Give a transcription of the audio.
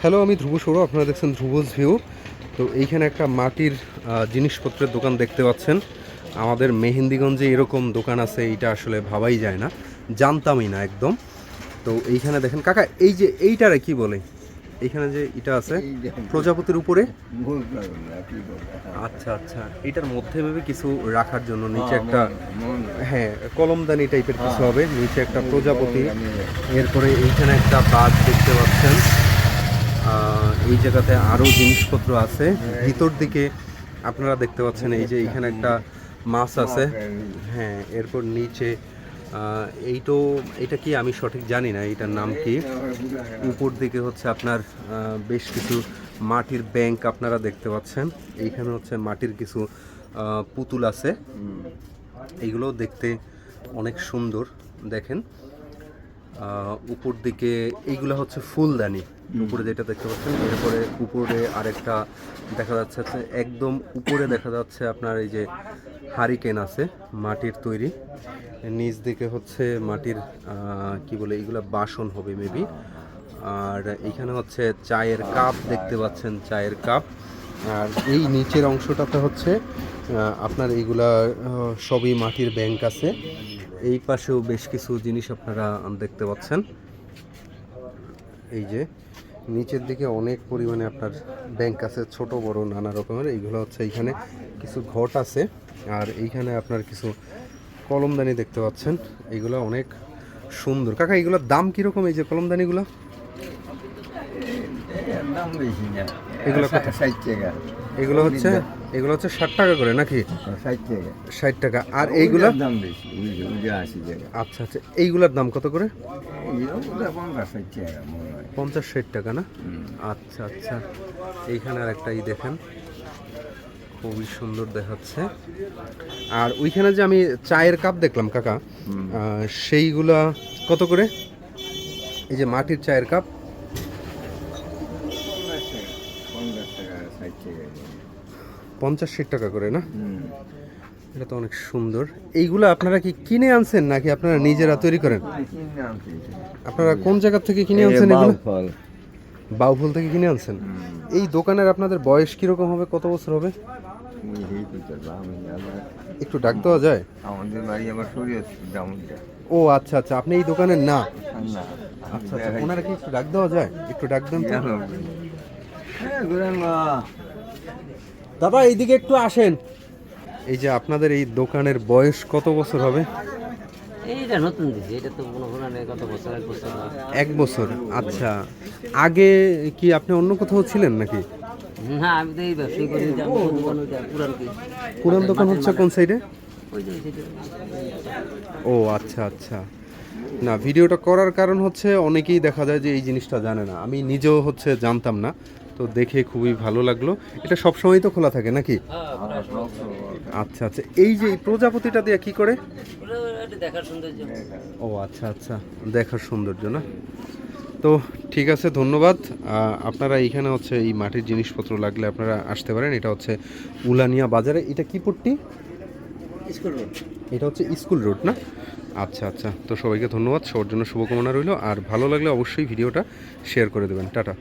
Hello আমি ধ্রুব সৌরভ আপনারা দেখছেন ধ্রুবজ ভিউ তো এইখানে একটা মাটির জিনিসপত্রের দোকান দেখতে পাচ্ছেন। আমাদের মেহেন্দিগঞ্জে এরকম দোকান আছে এইটা আসলে ভাবাই যায় না। জানতামই না একদম। তো এইখানে দেখেন কাকা এই যে এইটারে কি বলে? এইখানে যে এটা আছে প্রজাপতির উপরে। আচ্ছা আচ্ছা। এটার মধ্যে ভেবে কিছু রাখার জন্য নিচে একটা হ্যাঁ কলমদানি টাইপের কিছু হ্যাঁ। হবে। নিচে একটা প্রজাপতি। এরপরে এইখানে একটা বাঘ দেখতে পাচ্ছেন। এই জায়গাতে আরও জিনিসপত্র আছে। ভিতর দিকে আপনারা দেখতে পাচ্ছেন এই যে এইখানে একটা মাছ আছে। হ্যাঁ এরপর নিচে আহ, এই তো এটা কি আমি সঠিক জানি না এটার নাম কি? উপর দিকে হচ্ছে আপনার বেশ কিছু মাটির ব্যাংক আপনারা দেখতে পাচ্ছেন। এইখানে হচ্ছে মাটির কিছু পুতুল আছে। এইগুলো দেখতে অনেক সুন্দর দেখেন। উপর দিকে এইগুলো হচ্ছে ফুলদানি। উপরে যেটা দেখতে পাচ্ছেন, এরপরে উপরে আরেকটা দেখা যাচ্ছে একদম উপরে দেখা যাচ্ছে আপনার এই যে হারিকেন আছে, মাটির তৈরি। নিচ দিকে হচ্ছে মাটির কি বলে এইগুলো বাসন হবে মেবি আর এখানে হচ্ছে চায়ের কাপ দেখতে পাচ্ছেন, চায়ের কাপ। আর এই নিচের অংশটাতে হচ্ছে আপনার এইগুলা সবই মাটির ব্যাংক আছে। এই পাশেও বেশ কিছু জিনিস আপনারা দেখতে পাচ্ছেন। এই যে নিচের দিকে অনেক পরিমাণে আপনার ব্যাংক আছে, ছোট, বড়, নানা রকমের। এইগুলো হচ্ছে এইখানে কিছু ঘট আছে। আর এইখানে আপনার কিছু কলমদানি দেখতে পাচ্ছেন। এইগুলো অনেক সুন্দর। কাকা এইগুলোর দাম কীরকম? এই যে কলমদানিগুলো? দাম বেশি না। এগুলো ষাট- টাকা। এগুলো হচ্ছে এগুলো হচ্ছে ষাট টাকা করে নাকি? ষাট টাকা। ষাট টাকা। আর এইগুলা? ওইটার দাম বেশি, আশি টাকা। আচ্ছা আচ্ছা। এইগুলার দাম কত করে। পঞ্চাশ ষাট টাকা না? আচ্ছা আচ্ছা। এইখানে আর একটা ই দেখেন। খুবই সুন্দর দেখাচ্ছে। আর ওইখানে যে আমি চায়ের কাপ দেখলাম কাকা সেইগুলা কত করে? এই যে মাটির চায়ের কাপ। পঞ্চাশ ষাট টাকা করে না? এটা তো অনেক সুন্দর। এইগুলো আপনারা কি কিনে আনছেন নাকি আপনারা নিজেরা তৈরি করেন? এটা। আপনারা কোন জায়গা থেকে কিনে আনছেন এগুলো? বাউফল। থেকে কিনে আনছেন? এই দোকানের আপনাদের বয়স কীরকম হবে? কত বছর হবে? একটু ডাক দেওয়া যায়? আমাদের বাড়ি আবার ও আচ্ছা আচ্ছা আপনি এই দোকানের না? আচ্ছা আচ্ছা ওনারা কি একটু ডাক দেওয়া যায়? একটু ডাক দেন হ্যাঁ দাদা এইদিকে একটু আসেন। এই যে আপনাদের এই দোকানের বয়স কত বছর হবে? এইটা নতুন দিছি এটা তো মনে করেন কত বছর এক বছর এক বছর আচ্ছা। আগে কি আপনি অন্য কোথাও ছিলেন নাকি? না আমি তো এই ব্যবসায়ী করি দোকান পুরান পুরান দোকান হচ্ছে কোন সাইডে ওই যে ওই যে ও আচ্ছা আচ্ছা। না ভিডিওটা করার কারণ হচ্ছে অনেকেই দেখা যায় যে এই জিনিসটা জানে না। আমি নিজেও হচ্ছে জানতাম না। তো দেখে খুবই ভালো লাগল। এটা সব সবসময় তো খোলা থাকে নাকি? আচ্ছা আচ্ছা। এই যে প্রজাপতিটা দিয়ে কি করে? ও আচ্ছা আচ্ছা। দেখার সৌন্দর্য না? তো ঠিক আছে ধন্যবাদ। আপনারা এইখানে হচ্ছে এই মাটির জিনিসপত্র লাগলে আপনারা আসতে পারেন। এটা হচ্ছে উলানিয়া বাজারে। এটা কি পট্টি? School road. এটা হচ্ছে স্কুল রোড না? আচ্ছা আচ্ছা। তো সবাইকে ধন্যবাদ। সবার জন্য শুভকামনা রইল। আর ভালো লাগলে অবশ্যই ভিডিওটা শেয়ার করে দেবেন। টাটা।